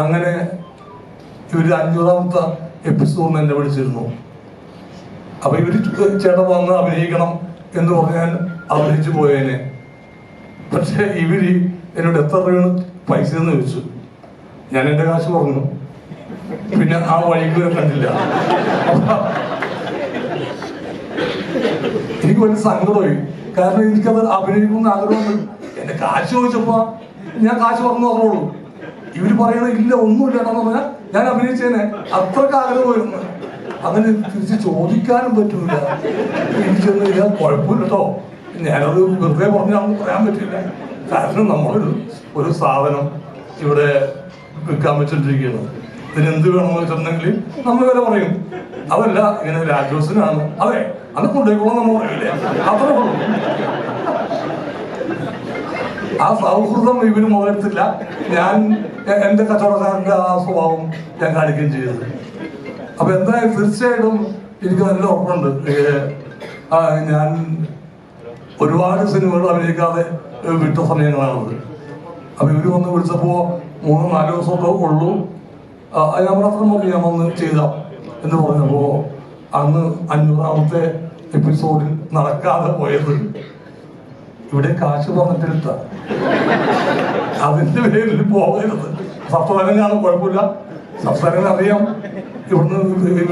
അങ്ങനെ ഇവർ അഞ്ഞൂറാമത്തെ എപ്പിസോഡിന് എന്നെ വിളിച്ചിരുന്നു. അപ്പൊ ഇവർ ചേട്ടൻ വന്ന് അഭിനയിക്കണം എന്ന് പറഞ്ഞാൽ അഭിനയിച്ചു പോയേനെ. പക്ഷെ ഇവർ എന്നോട് എത്ര രൂപയാണ് പൈസ എന്ന് ചോദിച്ചു. ഞാൻ എന്റെ കാശ് പറഞ്ഞു. പിന്നെ ആ വഴിക്ക് വരെ കണ്ടില്ല. എനിക്ക് വലിയ സങ്കടമായി. കാരണം എനിക്കത് അഭിനയിക്കുന്ന ആഗ്രഹമുണ്ട്. എന്റെ കാശ് ചോദിച്ചപ്പോ ഞാൻ കാശ് പറഞ്ഞു പറഞ്ഞോളൂ. ഇവർ പറയുന്നത് ഇല്ല ഒന്നുമില്ല എന്ന് പറഞ്ഞാൽ ഞാൻ അഭിനയിച്ചേനെ. അത്രയ്ക്ക് വരുന്നു അങ്ങനെ തിരിച്ച് ചോദിക്കാനും പറ്റൂല. എനിക്കൊന്നും ഇല്ല കുഴപ്പമില്ല കേട്ടോ. ഞാനത് വെറുതെ പറഞ്ഞാണെന്ന് പറയാൻ പറ്റില്ല. കാരണം നമ്മളൊരു ഒരു സാധനം ഇവിടെ വിൽക്കാൻ വെച്ചോണ്ടിരിക്കുകയാണ്. ഇതിന് എന്ത് വേണമെന്ന് വെച്ചിട്ടുണ്ടെങ്കിൽ നമ്മൾ വില പറയും. അതല്ല ഇങ്ങനെ രാജോസിനാണ്. അതെ അത് കൊണ്ടേക്കോളാം നമ്മൾ പറയില്ലേ? അത്രേ ഉള്ളൂ. ആ സൗഹൃദം ഇവന് മുതലെടുത്തില്ല ഞാൻ എന്റെ കച്ചവടക്കാരന്റെ ആ സ്വഭാവം ഞാൻ കാണിക്കുകയും ചെയ്തത് അപ്പൊ എന്തായാലും തീർച്ചയായിട്ടും എനിക്ക് നല്ല ഉറപ്പുണ്ട്. ഞാൻ ഒരുപാട് സിനിമകൾ അഭിനയിക്കാതെ വിട്ട സമയങ്ങളാണത്. അപ്പൊ ഇവർ വന്ന് വിളിച്ചപ്പോ മൂന്നോ നാല് ദിവസമൊക്കെ ഉള്ളൂ. ഞാൻ മാത്രം മതി ഞാൻ വന്ന് ചെയ്ത എന്ന് പറഞ്ഞപ്പോ അന്ന് അഞ്ഞൂറാമത്തെ എപ്പിസോഡിൽ നടക്കാതെ പോയത്. ഇവിടെ കാശ് പറഞ്ഞിട്ടെടുത്ത അതിന്റെ പേരിൽ പോകരുത്. സപ്തകാലം കുഴപ്പമില്ല. സംസ്ഥാനങ്ങൾ അറിയാം ഇവിടുന്ന്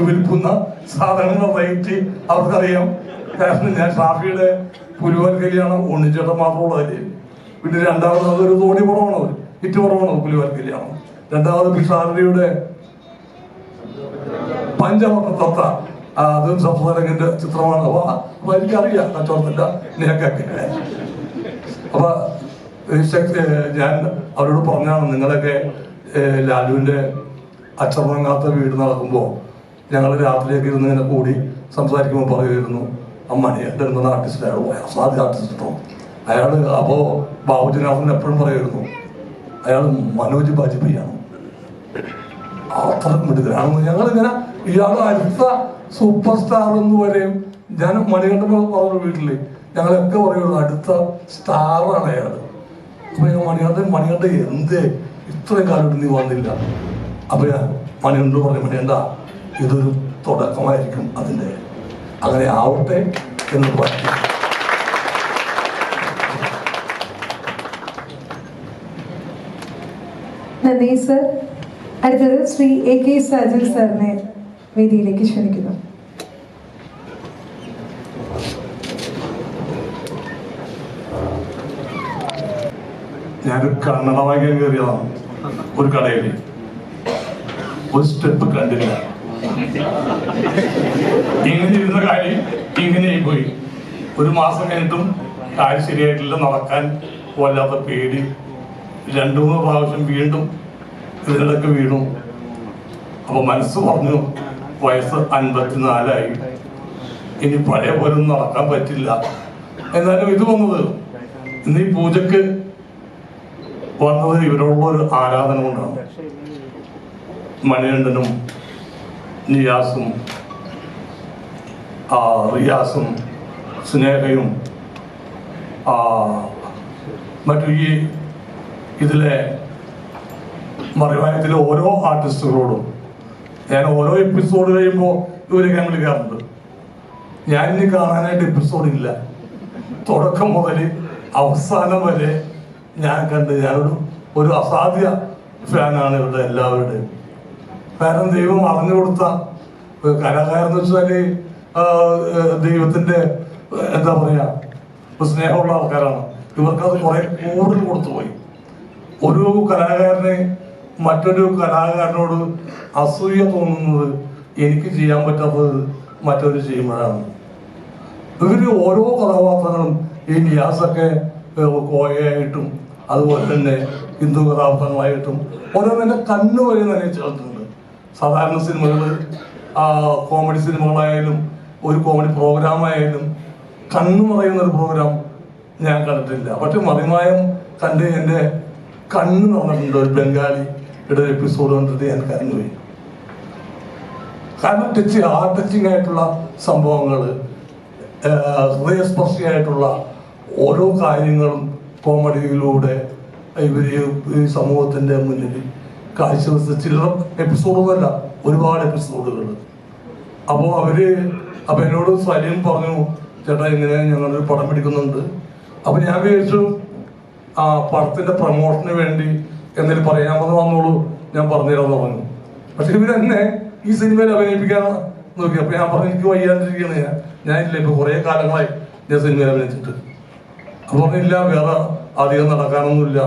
വിൽക്കുന്ന സാധനങ്ങളുടെ റേറ്റ് അവർക്കറിയാം. കാരണം ഞാൻ ഷാഫിയുടെ പുരുവൻ കല്യാണം മാത്രമുള്ള മാത്രമുള്ളതല്ലേ പിന്നെ രണ്ടാമത് അതൊരു തോണി കുറവാണ് അവർ ഹിറ്റ് കുറവാണ് കല്യാണം. രണ്ടാമത് പിഷാരടിയുടെ പഞ്ചവർണ തത്ത. അതും സംസ്ഥാനത്തിന്റെ ചിത്രമാണ്. അപ്പൊ എനിക്കറിയാം കച്ചവടത്തിന്റെ നിരക്കൊക്കെ. അപ്പൊ ഈ ശക്തി- ഞാൻ അവരോട് പറഞ്ഞാണ് നിങ്ങളൊക്കെ ലാലുവിന്റെ അച്ചറങ്ങാത്ത വീട് നടക്കുമ്പോ ഞങ്ങൾ രാത്രിയൊക്കെ ഇരുന്ന് ഇങ്ങനെ കൂടി സംസാരിക്കുമ്പോൾ പറയുമായിരുന്നു അമ്മണിയുടെ എന്ന ആർട്ടിസ്റ്റ് അയാൾ അസാധ്യ ആർട്ടിസ്റ്റ് അയാൾ അപ്പോ ബാബുജിനാഥൻ എപ്പോഴും പറയുമായിരുന്നു അയാൾ മനോജ് ബാജ്പേയിയാണ് അത്ര മിടുക്കനാണ് ഞങ്ങളിങ്ങനെ ഇയാൾ അടുത്ത സൂപ്പർ സ്റ്റാർ എന്ന് വരെയും ഞാൻ മണികണ്ഠൻ പറഞ്ഞു വീട്ടിൽ ഞങ്ങളൊക്കെ പറയുള്ളൂ അടുത്ത സ്റ്റാറാണ് അയാൾ അപ്പൊ ഞാൻ മണികണ്ഠൻ മണികണ്ഠൻ എന്ത്? ഇത്രയും കാലം നീ വന്നില്ല. അപ്പൊ ഞാൻ മണികണ്ഠൻ പറഞ്ഞു മണികണ്ഠ ഇതൊരു തുടക്കമായിരിക്കും അതിന്റെ അങ്ങനെ ആവട്ടെ എന്ന് പറഞ്ഞു. നന്ദി സർ. അടുത്തത് ശ്രീ എ കെ സാജൻ സാറിനെ വേദിയിലേക്ക് ക്ഷണിക്കുന്നു. ഞാനൊരു വാങ്ങിക്കാൻ കയറിയതാണ് ഒരു കടയിൽ ഒരു സ്റ്റെപ്പ് കണ്ടില്ല. ഇങ്ങനെ ഇരുന്ന കാര്യം ഇങ്ങനെയായി പോയി ഒരു മാസം കഴിഞ്ഞിട്ടും കാര്യം ശരിയായിട്ടില്ല നടക്കാൻ വല്ലാത്ത പേടി. രണ്ടു മൂന്ന് പ്രാവശ്യം വീണ്ടും ഇതിനിടയ്ക്ക് വീണു. അപ്പൊ മനസ്സ് പറഞ്ഞു വയസ്സ് അൻപത്തിനാലായി. ഇനി പഴയ പോലൊന്നും നടക്കാൻ പറ്റില്ല. എന്നാലും ഇത് വന്നത് ഇന്ന് ഈ പൂജക്ക് വന്നത് ഇവരോടുള്ള ഒരു ആരാധന കൊണ്ടാണ്. മണികണ്ഠനും നിയാസും റിയാസും സ്നേഹയും മറ്റു ഈ ഇതിലെ മറിവായത്തിലെ ഓരോ ആർട്ടിസ്റ്റുകളോടും ഞാൻ ഓരോ എപ്പിസോഡ് കഴിയുമ്പോൾ ഇവരെ ഞാൻ വിളിക്കാറുണ്ട്. ഞാൻ ഇനി കാണാനായിട്ട് എപ്പിസോഡ് ഇല്ല. തുടക്കം മുതൽ അവസാനം വരെ ഞാൻ കണ്ട് ഞാനൊരു ഒരു അസാധ്യ ഫാനാണ് ഇവരുടെ എല്ലാവരുടെയും. കാരണം ദൈവം അറിഞ്ഞു കൊടുത്ത കലാകാരൻ എന്ന് ദൈവത്തിന്റെ എന്താ പറയാ സ്നേഹമുള്ള ആൾക്കാരാണ്. ഇവർക്കത് കുറെ കൂടുതൽ കൊടുത്തുപോയി ഒരു കലാകാരനെ മറ്റൊരു കലാകാരനോട് അസൂയ തോന്നുന്നത് എനിക്ക് ചെയ്യാൻ പറ്റാത്തത് മറ്റൊരു ചെയ്യുമ്പോഴാണ്. ഇവർ ഓരോ കഥാപാത്രങ്ങളും ഈ നിയാസൊക്കെ കോയായിട്ടും അതുപോലെ തന്നെ ഹിന്ദു കഥാപാത്രങ്ങളായിട്ടും ഓരോന്നെ കണ്ണു വരെ തന്നെ കളഞ്ഞിട്ടുണ്ട് സാധാരണ സിനിമകൾ കോമഡി സിനിമകളായാലും ഒരു കോമഡി പ്രോഗ്രാം ആയാലും കണ്ണു പറയുന്ന ഒരു പ്രോഗ്രാം ഞാൻ കണ്ടിട്ടില്ല. പക്ഷെ മതിമായം കണ്ട് എന്റെ കണ്ണ് നിറഞ്ഞിട്ടുണ്ട് ഒരു ബംഗാളിയുടെ എപ്പിസോഡ് കണ്ടിട്ട് ഞാൻ കരഞ്ഞുപോയി. കാരണം ടച്ച് ഹാർട്ട് ടച്ചിങ് ആയിട്ടുള്ള സംഭവങ്ങൾ ഹൃദയസ്പർശിയായിട്ടുള്ള ഓരോ കാര്യങ്ങളും കോമഡിയിലൂടെ ഇവർ ഈ സമൂഹത്തിന്റെ മുന്നിൽ കാഴ്ചവെച്ച ചില്ലറ എപ്പിസോഡൊന്നുമല്ല ഒരുപാട് എപ്പിസോഡുകൾ അപ്പോൾ അവർ അപ്പം എന്നോട് സലീം പറഞ്ഞു ചേട്ടാ ഇങ്ങനെ ഞങ്ങളൊരു പടം പിടിക്കുന്നുണ്ട്. അപ്പം ഞാൻ വിചാരിച്ചു ആ പടത്തിന്റെ പ്രൊമോഷന് വേണ്ടി എന്തെങ്കിലും പറയാമെന്ന് വന്നോളൂ ഞാൻ പറഞ്ഞുതരാന്ന് പറഞ്ഞു. പക്ഷെ ഇവരെന്നെ ഈ സിനിമയിൽ അഭിനയിപ്പിക്കാൻ നോക്കി. അപ്പം ഞാൻ പറഞ്ഞു എനിക്ക് വയ്യാണ്ടിരിക്കുകയാണ് ഞാൻ. ഞാനില്ല ഇപ്പം കുറേ കാലങ്ങളായി ഞാൻ സിനിമയിൽ അഭിനയിച്ചിട്ട്. പറഞ്ഞില്ല വേറെ അധികം നടക്കാനൊന്നുമില്ല.